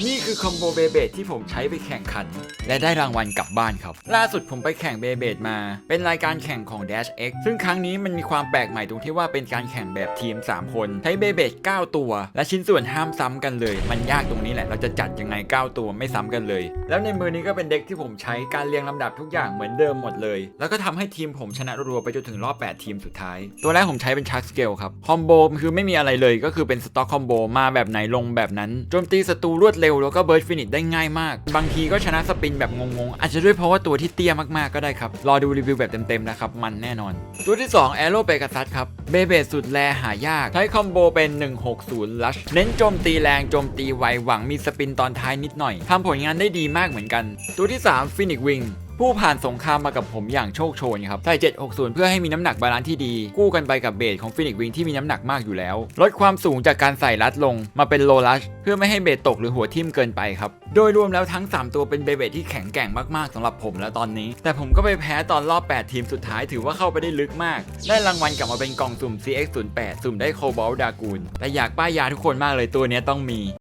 นี่คือคอมโบเบเบดที่ผมใช้ไปแข่งขัน และได้รางวัลกลับบ้านครับ ล่าสุดผมไปแข่งเบเบดมา เป็นรายการแข่งของ Dash X ซึ่งครั้งนี้มันมีความแปลกใหม่ตรงที่ว่าเป็นการแข่งแบบทีม 3 คน ใช้เบเบด9ตัว และชิ้นส่วนห้ามซ้ำกันเลย มันยากตรงนี้แหละ เราจะจัดยังไง 9 ตัวไม่ซ้ำกันเลย แล้วในมือนี้ก็เป็นเด็กที่ผมใช้การเรียงลำดับทุกอย่างเหมือนเดิมหมดเลย แล้วก็ทำให้ทีมผมชนะรัวไปจนถึงรอบ 8 ทีมสุดท้าย ตัวแรกผมใช้เป็นชักสเกลครับ คอมโบคือไม่มีอะไรเลย ก็คือเป็นสต็อกคอมโบมาแบบไหนลงแบบนั้น โจมตีศัตรูรวดเร็วแล้วก็เบิร์ดฟินิชได้ง่ายมาก บางทีก็ชนะสปินแบบงงๆ อาจจะด้วยเพราะว่าตัวที่เตี้ยมากๆก็ได้ครับ รอดูรีวิวแบบเต็มๆนะครับ มันแน่นอน ตัวที่2แอโรเปกัสัสครับเบเบสุดแลหายาก ใช้คอมโบเป็น 160ลัชเน้นโจมตีแรงโจมตีไวหวังมีสปินตอนท้ายนิดหน่อยทำผลงานได้ดีมากเหมือนกัน ตัวที่3ฟินิกวิง ผู้ผ่านสงครามมากับผมอย่างโชคโชนครับใส่760 เพื่อให้มีน้ำหนักบาลานซ์ที่ดี กู้กันไปกับเบสของฟินิกวิงที่มีน้ำหนักมากอยู่แล้ว ลดความสูงจากการใส่ลัดลงมาเป็นโลลัชเพื่อไม่ให้เบสตกหรือหัวทิ่มเกินไปครับ โดยรวมแล้วทั้ง 3 ตัวเป็นเบเบสที่แข็งแกร่งมากๆสำหรับผมแล้วตอนนี้ แต่ผมก็ไปแพ้ตอนรอบ 8 ทีมสุดท้ายถือว่าเข้าไปได้ลึกมาก ได้รางวัลกลับมาเป็นกล่องสุ่ม CX08 สุ่มได้โคบอลดากูลแต่อยากป้ายยาทุกคนมากเลยตัวนี้ต้องมี